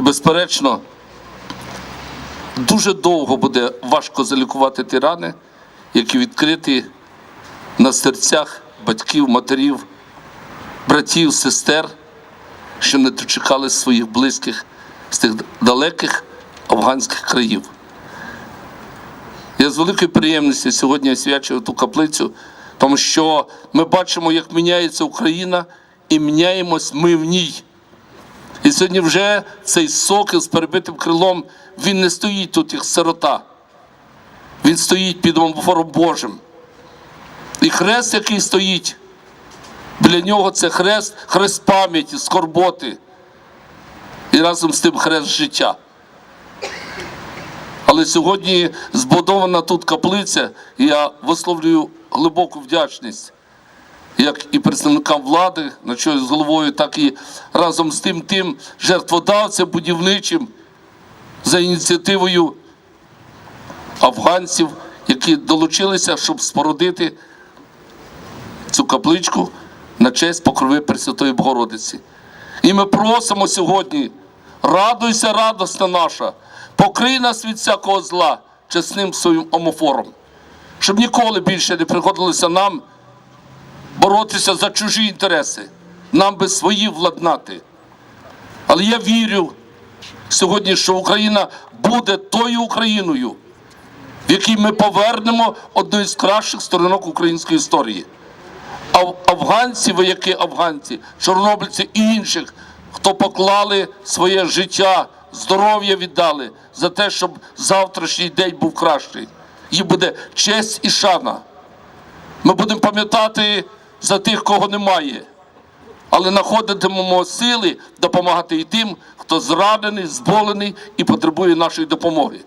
І, безперечно, дуже довго буде важко залікувати ті рани, які відкриті на серцях батьків, матерів, братів, сестер, що не дочекали своїх близьких з тих далеких афганських країв. Я з великою приємністю сьогодні освячую ту каплицю, тому що ми бачимо, як міняється Україна, і міняємось ми в ній. І сьогодні вже цей сокіл з перебитим крилом, він не стоїть тут як сирота. Він стоїть під омофором Божим. І хрест, який стоїть, біля нього це хрест, хрест пам'яті, скорботи. І разом з тим хрест життя. Але сьогодні збудована тут каплиця, і я висловлюю глибоку вдячність як і представникам влади, на чолі з головою, так і разом з тим тим жертводавцям будівничим за ініціативою афганців, які долучилися, щоб спорудити цю капличку на честь покрови Пресвятої Богородиці. І ми просимо сьогодні, радуйся, радосна наша, покрий нас від всякого зла чесним своїм омофором, щоб ніколи більше не приходилося нам боротися за чужі інтереси, нам би свої владнати. Але я вірю сьогодні, що Україна буде тою Україною, в якій ми повернемо одну із кращих сторонок української історії. Афганці, вояки афганці, чорнобильці і інших, хто поклали своє життя, здоров'я віддали за те, щоб завтрашній день був кращий. Їм буде честь і шана. Ми будемо пам'ятати за тих, кого немає, але знаходитимемо сили допомагати і тим, хто зранений, зболений і потребує нашої допомоги.